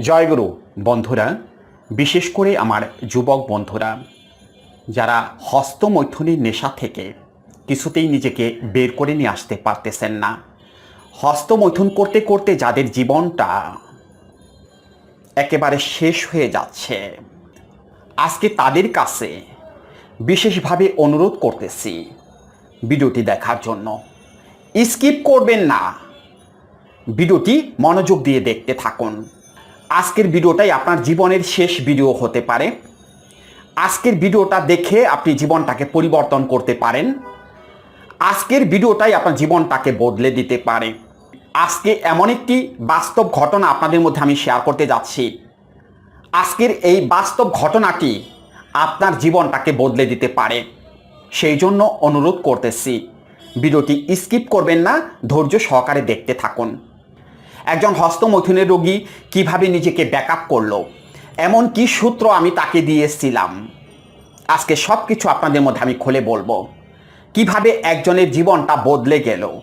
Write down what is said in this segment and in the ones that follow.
জয়গুরু, বন্ধুরা, বিশেষ করে আমার যুবক বন্ধুরা, যারা হস্তমৈথুনের নেশা থেকে কিছুতেই নিজেকে বের করে নিয়ে আসতে পারতেছেন না। হস্তমৈথুন করতে করতে যাদের জীবনটা একেবারে শেষ হয়ে যাচ্ছে। আজকে তাদের কাছে বিশেষভাবে অনুরোধ করতেছি ভিডিওটি দেখার জন্য। স্কিপ করবেন না। ভিডিওটি মনোযোগ দিয়ে দেখতে থাকুন। আজকের ভিডিওটাই আপনার জীবনের শেষ ভিডিও হতে পারে। আজকের ভিডিওটা দেখে আপনি জীবনটাকে পরিবর্তন করতে পারেন। আজকের ভিডিওটাই আপনার জীবনটাকে বদলে দিতে পারে। আজকে এমন একটি বাস্তব ঘটনা আপনাদের মধ্যে আমি শেয়ার করতে যাচ্ছি। আজকের এই বাস্তব ঘটনাটি আপনার জীবনটাকে বদলে দিতে পারে। সেই জন্য অনুরোধ করতেছি, ভিডিওটি স্কিপ করবেন না, ধৈর্য সহকারে দেখতে থাকুন। একজন হস্তমৈথুনের রোগী কীভাবে নিজেকে ব্যাকআপ করল? এমন কি সূত্র আমি তাকে দিয়েছিলাম আজকে সব কিছু আপনাদের মধ্যে আমি খুলে বলব। কীভাবে একজনের জীবনটা বদলে গেল।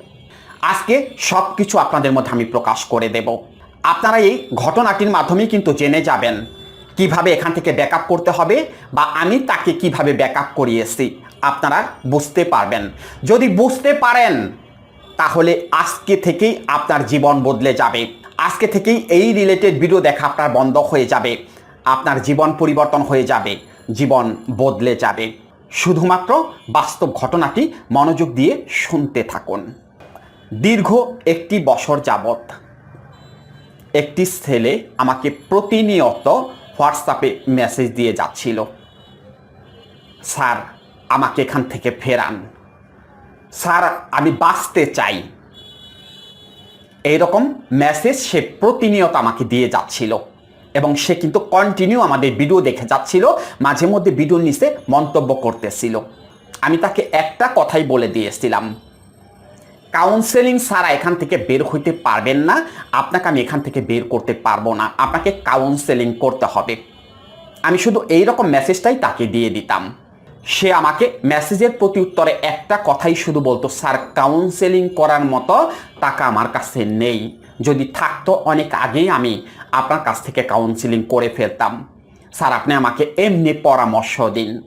আজকে সব কিছু আপনাদের মধ্যে আমি প্রকাশ করে দেব। আপনারা এই ঘটনাটির মাধ্যমেই কিন্তু জেনে যাবেন কীভাবে এখান থেকে ব্যাকআপ করতে হবে বা আমি তাকে কীভাবে ব্যাকআপ করিয়েছি আপনারা বুঝতে পারবেন। যদি বুঝতে পারেন তাহলে আজকে থেকেই আপনার জীবন বদলে যাবে। আজকে থেকেই এই রিলেটেড ভিডিও দেখা আপনার বন্ধ হয়ে যাবে। আপনার জীবন পরিবর্তন হয়ে যাবে। জীবন বদলে যাবে। শুধুমাত্র বাস্তব ঘটনাটি মনোযোগ দিয়ে শুনতে থাকুন। দীর্ঘ একটি বছর যাবত একটি ছেলে আমাকে প্রতিনিয়ত হোয়াটসঅ্যাপে মেসেজ দিয়ে যাচ্ছিল, স্যার, আমাকে এখান থেকে ফেরান। স্যার, আমি বাঁচতে চাই। এইরকম মেসেজ সে প্রতিনিয়ত আমাকে দিয়ে যাচ্ছিল। এবং সে কিন্তু কন্টিনিউ আমাদের ভিডিও দেখে যাচ্ছিল, মাঝে মধ্যে ভিডিওর নিচে মন্তব্য করতেছিল। আমি তাকে একটা কথাই বলে দিয়েছিলাম। কাউন্সেলিং ছাড়া এখান থেকে বের হইতে পারবেন না, আপনাকে আমি এখান থেকে বের করতে পারব না, আপনাকে কাউন্সেলিং করতে হবে। আমি শুধু এই রকম মেসেজটাই তাকে দিয়ে দিতাম। সে আমাকে মেসেজের প্রতি উত্তরে একটা কথাই শুধু বলতো, স্যার কাউন্সেলিং করার মতো টাকা আমার কাছে নেই। যদি থাকতো অনেক আগেই আমি আপনার কাছ থেকে কাউন্সেলিং করে ফেলতাম। স্যার, আপনি আমাকে এমনি পরামর্শ দিন।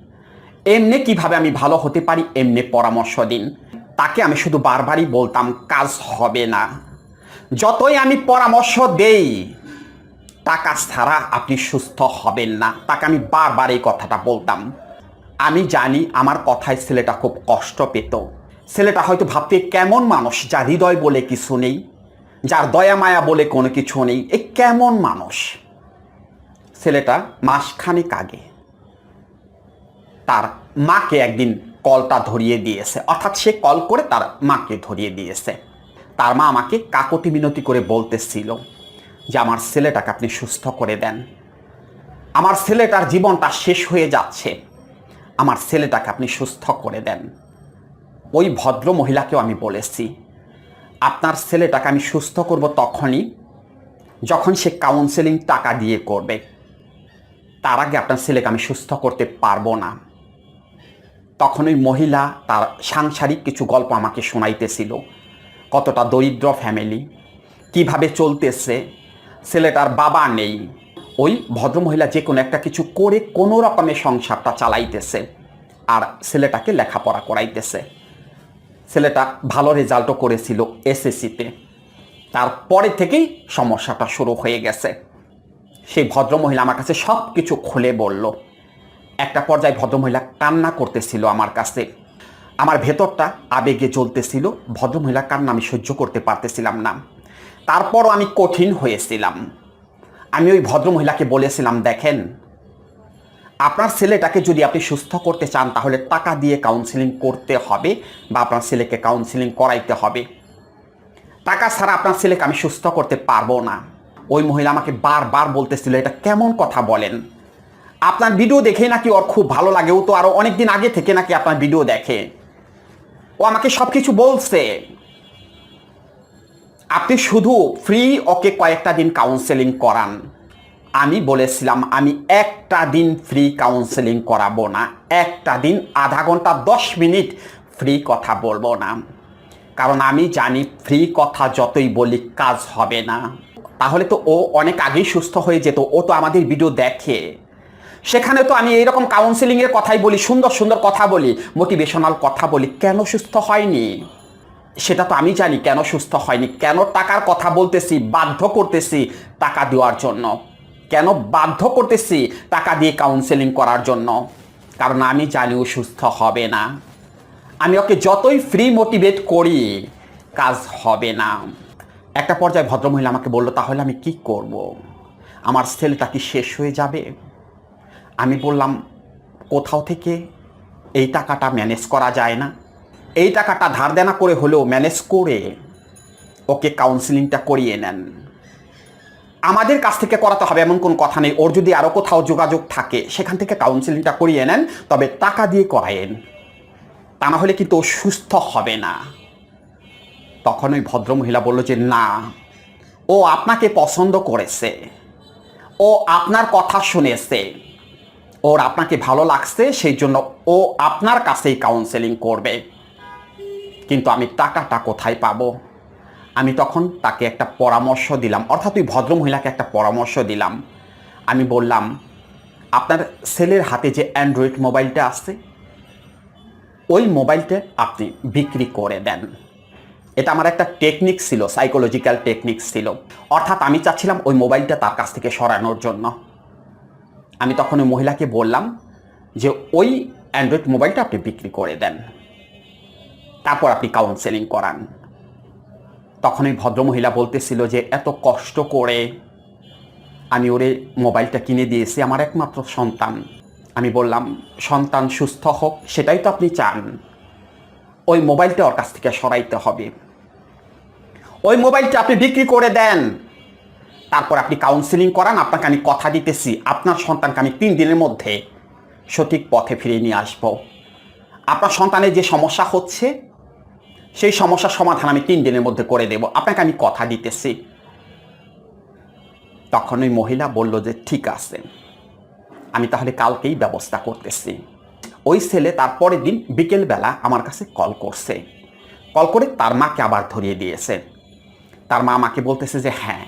এমনি কীভাবে আমি ভালো হতে পারি, এমনি পরামর্শ দিন। তাকে আমি শুধু বারবারই বলতাম, কাজ হবে না। যতই আমি পরামর্শ দেই, টাকা ছাড়া আপনি সুস্থ হবেন না। তাকে আমি বারবার এই কথাটা বলতাম। আমি জানি আমার কথায় ছেলেটা খুব কষ্ট পেত। ছেলেটা হয়তো ভাবতে কেমন মানুষ যার হৃদয় বলে কিছু নেই, যার দয়া মায়া বলে কোনো কিছু নেই, এ কেমন মানুষ? ছেলেটা মাসখানেক আগে তার মাকে একদিন কলটা ধরিয়ে দিয়েছে। অর্থাৎ সে কল করে তার মাকে ধরিয়ে দিয়েছে। তার মা আমাকে কাকতি মিনতি করে বলতেছিল যে, আমার ছেলেটাকে আপনি সুস্থ করে দেন। আমার ছেলেটার জীবনটা শেষ হয়ে যাচ্ছে। আমার ছেলেটাকে আপনি সুস্থ করে দেন। ওই ভদ্র মহিলাকেও আমি বলেছি, আপনার ছেলেটাকে আমি সুস্থ করব তখনই যখন সে কাউন্সেলিং টাকা দিয়ে করবে। তার আগে আপনার ছেলেকে আমি সুস্থ করতে পারব না। তখন ওই মহিলা তার সাংসারিক কিছু গল্প আমাকে শোনাইতেছিল, কতটা দরিদ্র ফ্যামিলি কীভাবে চলতেছে, ছেলেটার বাবা নেই ওই ভদ্রমহিলা যে কোনো একটা কিছু করে কোনো রকমের সংসারটা চালাইতেছে আর ছেলেটাকে লেখাপড়া করাইতেছে। ছেলেটা ভালো রেজাল্টও করেছিল এসএসসিতে। তারপরে থেকেই সমস্যাটা শুরু হয়ে গেছে। সেই ভদ্রমহিলা আমার কাছে সব কিছু খুলে বলল। একটা পর্যায়ে ভদ্রমহিলা কান্না করতেছিল আমার কাছে। আমার ভেতরটা আবেগে চলতেছিল ভদ্রমহিলা কান্না আমি সহ্য করতে পারতেছিলাম না। তারপরও আমি কঠিন হয়েছিলাম। আমি ওই ভদ্রমহিলাকে বলেছিলাম, দেখেন, আপনার ছেলেটাকে যদি আপনি সুস্থ করতে চান, তাহলে টাকা দিয়ে কাউন্সিলিং করতে হবে বা আপনার ছেলেকে কাউন্সিলিং করাইতে হবে। টাকা ছাড়া আপনার ছেলেকে আমি সুস্থ করতে পারব না। ওই মহিলা আমাকে বারবার বলতেছিল, এটা কেমন কথা বলেন? আপনার ভিডিও দেখে নাকি ওর খুব ভালো লাগে। ও তো আরও অনেক দিন আগে থেকে নাকি আপনার ভিডিও দেখে। ও আমাকে সব কিছু বলছে। আপনি শুধু ফ্রি ওকে কয়েকটা দিন কাউন্সেলিং করান। আমি বলেছিলাম, আমি একটা দিন ফ্রি কাউন্সেলিং করাবো না। একটা দিন আধা ঘণ্টা, দশ মিনিট ফ্রি কথা বলব না। কারণ আমি জানি ফ্রি কথা যতই বলি কাজ হবে না। তাহলে তো ও অনেক আগেই সুস্থ হয়ে যেত, ও তো আমাদের ভিডিও দেখে। সেখানে তো আমি এইরকম কাউন্সিলিংয়ের কথাই বলি, সুন্দর সুন্দর কথা বলি মোটিভেশনাল কথা বলি। কেন সুস্থ হয়নি? সেটা তো আমি জানি কেন সুস্থ হয়নি, কেন টাকার কথা বলতেছি, বাধ্য করতেছি টাকা দেওয়ার জন্য। কেন বাধ্য করতেছি টাকা দিয়ে কাউন্সেলিং করার জন্য? কারণ আমি জানি ও সুস্থ হবে না। আমি ওকে যতই ফ্রি মোটিভেট করি, কাজ হবে না। একটা পর্যায়ে ভদ্রমহিলা আমাকে বলল, তাহলে আমি কি করব। আমার ছেলেটা কি শেষ হয়ে যাবে? আমি বললাম, কোথাও থেকে এই টাকাটা ম্যানেজ করা যায় না। এই টাকাটা ধার দেনা করে হলেও ম্যানেজ করে ওকে কাউন্সিলিংটা করিয়ে নেন। আমাদের কাছ থেকে করাতে হবে এমন কোনো কথা নেই। ওর যদি আরও কোথাও যোগাযোগ থাকে, সেখান থেকে কাউন্সিলিংটা করিয়ে নেন, তবে টাকা দিয়ে করায়েন। তা না হলে কিন্তু সুস্থ হবে না। তখন ওই ভদ্রমহিলা বলল যে, না, ও আপনাকে পছন্দ করেছে। ও আপনার কথা শুনেছে। ওর আপনাকে ভালো লাগছে, সেই জন্য ও আপনার কাছেই কাউন্সেলিং করবে। কিন্তু আমি টাকাটা কোথায় পাবো? আমি তখন তাকে একটা পরামর্শ দিলাম। অর্থাৎ ওই ভদ্রমহিলাকে একটা পরামর্শ দিলাম। আমি বললাম, আপনার ছেলের হাতে যে অ্যান্ড্রয়েড মোবাইলটা আছে, ওই মোবাইলটা আপনি বিক্রি করে দেন। এটা আমার একটা টেকনিক ছিল সাইকোলজিক্যাল টেকনিক ছিল। অর্থাৎ আমি চাচ্ছিলাম ওই মোবাইলটা তার কাছ থেকে সরানোর জন্য। আমি তখন ওই মহিলাকে বললাম যে, ওই অ্যান্ড্রয়েড মোবাইলটা আপনি বিক্রি করে দেন। তারপর আপনি কাউন্সেলিং করান। তখন ওই ভদ্রমহিলা বলতেছিল যে, এত কষ্ট করে আমি ওরে মোবাইলটা কিনে দিয়েছি, আমার একমাত্র সন্তান। আমি বললাম, সন্তান সুস্থ হোক, সেটাই তো আপনি চান। ওই মোবাইলটা ওর কাছ থেকে সরাইতে হবে। ওই মোবাইলটা আপনি বিক্রি করে দেন। তারপর আপনি কাউন্সিলিং করান, আপনাকে আমি কথা দিতেছি, আপনার সন্তানকে আমি তিন দিনের মধ্যে সঠিক পথে ফিরিয়ে নিয়ে আসব। আপনার সন্তানের যে সমস্যা হচ্ছে সেই সমস্যার সমাধান আমি তিন দিনের মধ্যে করে দেব। আপনাকে আমি কথা দিতেছি। তখন ওই মহিলা বলল যে, ঠিক আছে। আমি তাহলে কালকেই ব্যবস্থা করতেছি। ওই ছেলে তারপরের দিন বিকেলবেলা আমার কাছে কল করছে। কল করে তার মাকে আবার ধরিয়ে দিয়েছে। তার মা আমাকে বলতেছে যে হ্যাঁ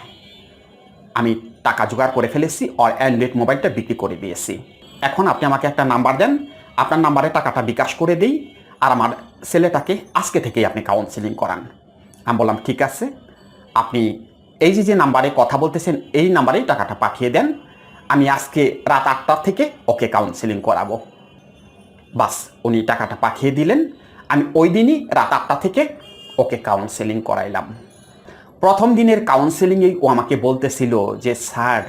আমি টাকা জোগাড় করে ফেলেছি আর অ্যান্ড্রয়েড মোবাইলটা বিক্রি করে দিয়েছি। এখন আপনি আমাকে একটা নাম্বার দেন। আপনার নাম্বারে টাকাটা বিকাশ করে দিই আর আমার ছেলেটাকে আজকে থেকেই আপনি কাউন্সিলিং করান। আমি বললাম, ঠিক আছে। আপনি এই যে যে নাম্বারে কথা বলতেছেন, এই নাম্বারেই টাকাটা পাঠিয়ে দেন। আমি আজকে রাত আটটার থেকে ওকে কাউন্সিলিং করাবো। বাস, উনি টাকাটা পাঠিয়ে দিলেন। আমি ওই দিনই রাত আটটা থেকে ওকে কাউন্সেলিং করাইলাম। প্রথম দিনের কাউন্সেলিংয়েই ও আমাকে বলতেছিল যে, স্যার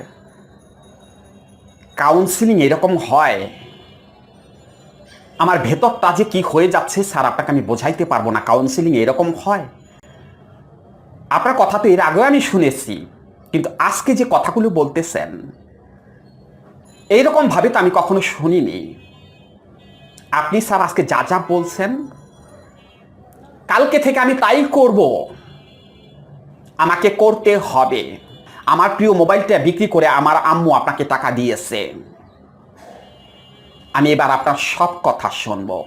কাউন্সিলিং এরকম হয় আমার ভেতরটা যে কি হয়ে যাচ্ছে স্যার, আপনাকে আমি বোঝাইতে পারব না। কাউন্সিলিং এরকম হয়? আপনার কথা তো এর আগেও আমি শুনেছি, কিন্তু আজকে যে কথাগুলো বলতেছেন, এইরকম ভাবে তো আমি কখনো শুনিনি। আপনি স্যার, আজকে যা যা বলছেন, কালকে থেকে আমি তাই করব। আমাকে করতে হবে। আমার প্রিয় মোবাইলটা বিক্রি করে আমার আম্মু আপনাকে টাকা দিয়েছে। আমি এবার আপনার সব কথা শুনব।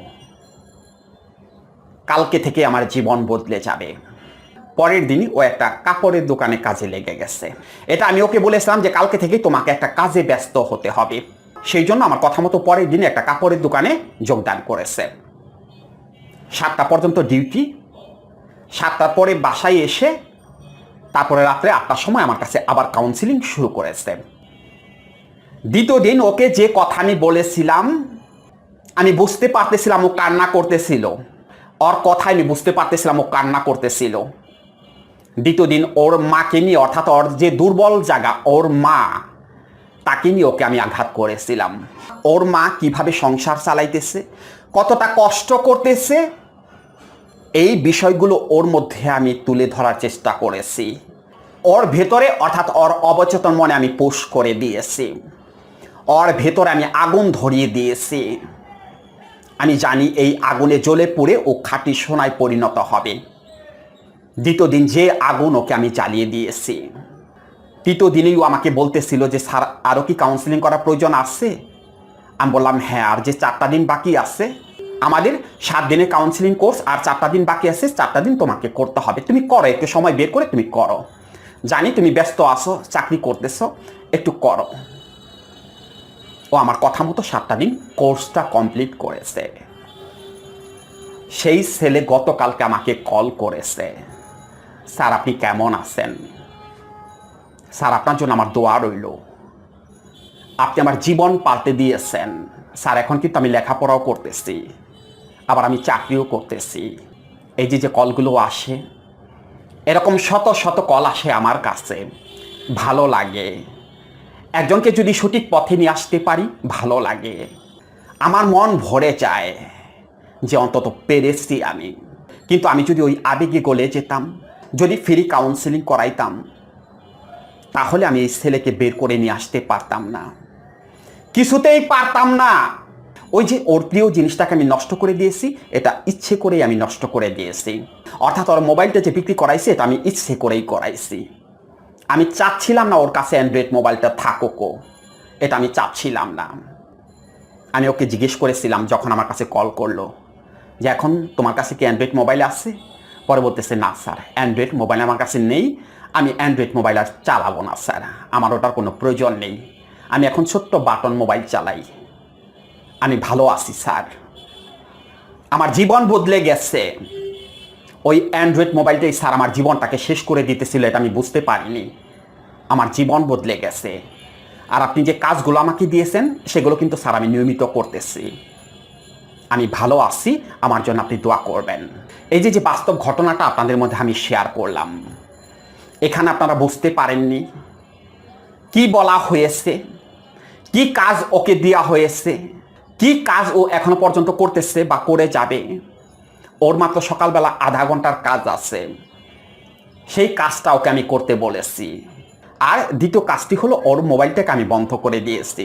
কালকে থেকে আমার জীবন বদলে যাবে। পরের দিনই ও একটা কাপড়ের দোকানে কাজে লেগে গেছে। এটা আমি ওকে বলেছিলাম যে কালকে থেকে তোমাকে একটা কাজে ব্যস্ত হতে হবে। সেই জন্য আমার কথা মতো পরের দিনে একটা কাপড়ের দোকানে যোগদান করেছে। সাতটা পর্যন্ত ডিউটি। সাতটার পরে বাসায় এসে, তারপরে রাত্রে আটটার সময় আমার কাছে আবার কাউন্সিলিং শুরু করেছে। দ্বিতীয় দিন ওকে যে কথা আমি বলেছিলাম, আমি বুঝতে পারতেছিলাম ও কান্না করতেছিল। ওর কথায় আমি বুঝতে পারতেছিলাম ও কান্না করতেছিল। দ্বিতীয় দিন ওর মাকে নিয়ে, অর্থাৎ ওর যে দুর্বল জায়গা, ওর মা, তাকে নিয়ে ওকে আমি আঘাত করেছিলাম। ওর মা কীভাবে সংসার চালাইতেছে, কতটা কষ্ট করতেছে, এই বিষয়গুলো ওর মধ্যে আমি তুলে ধরার চেষ্টা করেছি। ওর ভেতরে, অর্থাৎ ওর অবচেতন মনে আমি পোষ করে দিয়েছি। ওর ভেতরে আমি আগুন ধরিয়ে দিয়েছি আমি জানি এই আগুনে জ্বলে পুড়ে ও খাঁটি সোনায় পরিণত হবে দ্বিতীয় দিন যে আগুন ওকে আমি জ্বালিয়ে দিয়েছি তৃতীয় দিনেই ও আমাকে বলতেছিল যে স্যার আরও কি কাউন্সিলিং করার প্রয়োজন আছে আমি বললাম হ্যাঁ আর যে চারটা দিন বাকি আছে আমাদের সাত দিনের কাউন্সিলিং কোর্স আর চারটা দিন বাকি আছে চারটা দিন তোমাকে করতে হবে তুমি করো একটু সময় বের করে তুমি করো। জানি তুমি ব্যস্ত আছো, চাকরি করতেছো, একটু করো। ও আমার কথা মতো সাতটা দিন কোর্সটা কমপ্লিট করেছে। সেই ছেলে গতকালকে আমাকে কল করেছে। স্যার, আপনি কেমন আছেন? স্যার, আপনার জন্য আমার দোয়া রইল। আপনি আমার জীবন পাল্টে দিয়েছেন। স্যার, এখন কিন্তু আমি লেখাপড়াও করতেছি। আবার আমি চাকরিও করতেছি। এই যে যে কলগুলো আসে, এরকম শত শত কল আসে আমার কাছে। ভালো লাগে। একজনকে যদি সঠিক পথে নিয়ে আসতে পারি, ভালো লাগে। আমার মন ভরে যায় যে অন্তত পেরেছি আমি। কিন্তু আমি যদি ওই আবেগে গলে যেতাম, যদি ফ্রি কাউন্সেলিং করাইতাম, তাহলে আমি এই ছেলেকে বের করে নিয়ে আসতে পারতাম না। কিছুতেই পারতাম না। ওই যে ওর প্রিয় জিনিসটাকে আমি নষ্ট করে দিয়েছি, এটা ইচ্ছে করেই আমি নষ্ট করে দিয়েছি। অর্থাৎ ওর মোবাইলটা যে বিক্রি করাইছি, এটা আমি ইচ্ছে করেই করাইছি। আমি চাচ্ছিলাম না ওর কাছে অ্যান্ড্রয়েড মোবাইলটা থাকুকও এটা আমি চাচ্ছিলাম না। আমি ওকে জিজ্ঞেস করেছিলাম যখন আমার কাছে কল করল যে এখন তোমার কাছে কি অ্যান্ড্রয়েড মোবাইল আছে? পরে বলতেছে, না স্যার অ্যান্ড্রয়েড মোবাইল আমার কাছে নেই। আমি অ্যান্ড্রয়েড মোবাইল আর চালাবো না স্যার। আমার ওটার কোনো প্রয়োজন নেই। আমি এখন ছোট্ট বাটন মোবাইল চালাই। আমি ভালো আছি স্যার। আমার জীবন বদলে গেছে। ওই অ্যান্ড্রয়েড মোবাইলটাই স্যার আমার জীবনটাকে শেষ করে দিতেছিল এটা আমি বুঝতে পারিনি। আমার জীবন বদলে গেছে। আর আপনি যে কাজগুলো আমাকে দিয়েছেন, সেগুলো কিন্তু স্যার আমি নিয়মিত করতেছি। আমি ভালো আছি, আমার জন্য আপনি দোয়া করবেন। এই যে যে বাস্তব ঘটনাটা আপনাদের মধ্যে আমি শেয়ার করলাম, এখানে আপনারা বুঝতে পারেননি কি বলা হয়েছে, কি কাজ ওকে দেওয়া হয়েছে, কি কাজ ও এখনও পর্যন্ত করতেছে বা করে যাবে। ওর মাত্র সকালবেলা আধা ঘণ্টার কাজ আছে। সেই কাজটা ওকে আমি করতে বলেছি। আর দ্বিতীয় কাজটি হলো ওর মোবাইলটাকে আমি বন্ধ করে দিয়েছি।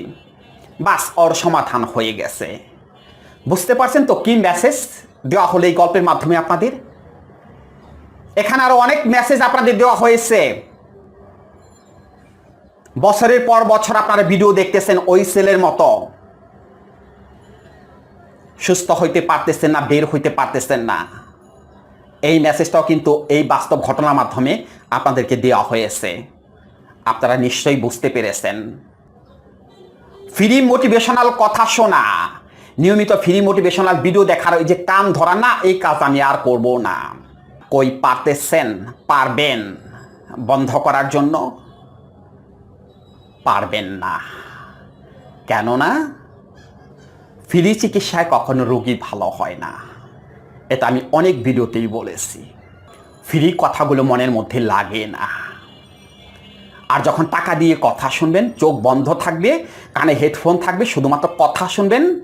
বাস, ওর সমাধান হয়ে গেছে। বুঝতে পারছেন তো কি মেসেজ দেওয়া হলো এই গল্পের মাধ্যমে আপনাদের? এখানে আরও অনেক মেসেজ আপনাদের দেওয়া হয়েছে। বছরের পর বছর আপনারা ভিডিও দেখতেছেন ওই সেলের মতো। সুস্থ হইতে পারতেছেন না, বের হইতে পারতেছেন না। এই মেসেজটাও কিন্তু এই বাস্তব ঘটনার মাধ্যমে আপনাদেরকে দেওয়া হয়েছে। আপনারা নিশ্চয়ই বুঝতে পেরেছেন। ফ্রি মোটিভেশনাল কথা শোনা। নিয়মিত ফ্রি মোটিভেশনাল ভিডিও দেখার ওই যে কান ধরা, না, এই কাজ আমি আর করব না। কই পারতেছেন? পারবেন। বন্ধ করার জন্য পারবেন না। কেননা ফ্রি চিকিৎসায় কখনো রোগী ভালো হয় না। এটা আমি অনেক ভিডিওতেই বলেছি। ফ্রি কথাগুলো মনের মধ্যে লাগে না। আর যখন টাকা দিয়ে কথা শুনবেন, চোখ বন্ধ থাকবে, কানে হেডফোন থাকবে, শুধুমাত্র কথা শুনবেন,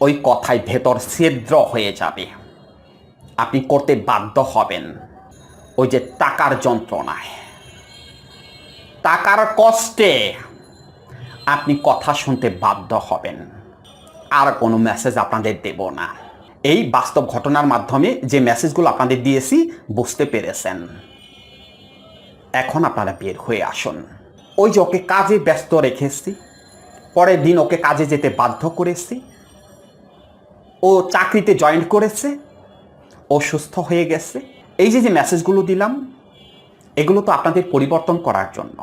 ওই কথায় ভেতর ছিদ্র হয়ে যাবে। আপনি করতে বাধ্য হবেন ওই যে টাকার যন্ত্রণায়। টাকার কষ্টে আপনি কথা শুনতে বাধ্য হবেন। আর কোনো মেসেজ আপনাদের দেব না। এই বাস্তব ঘটনার মাধ্যমে যে মেসেজগুলো আপনাদের দিয়েছি, বুঝতে পেরেছেন। এখন আপনারা বের হয়ে আসুন। ওই যে ওকে কাজে ব্যস্ত রেখেছি, পরের দিন ওকে কাজে যেতে বাধ্য করেছি, ও চাকরিতে জয়েন করেছে, ও সুস্থ হয়ে গেছে। এই যে যে মেসেজগুলো দিলাম, এগুলো তো আপনাদের পরিবর্তন করার জন্য।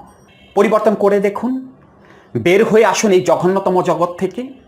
পরিবর্তন করে দেখুন, বের হয়ে আসুন এই জঘন্যতম জগৎ থেকে।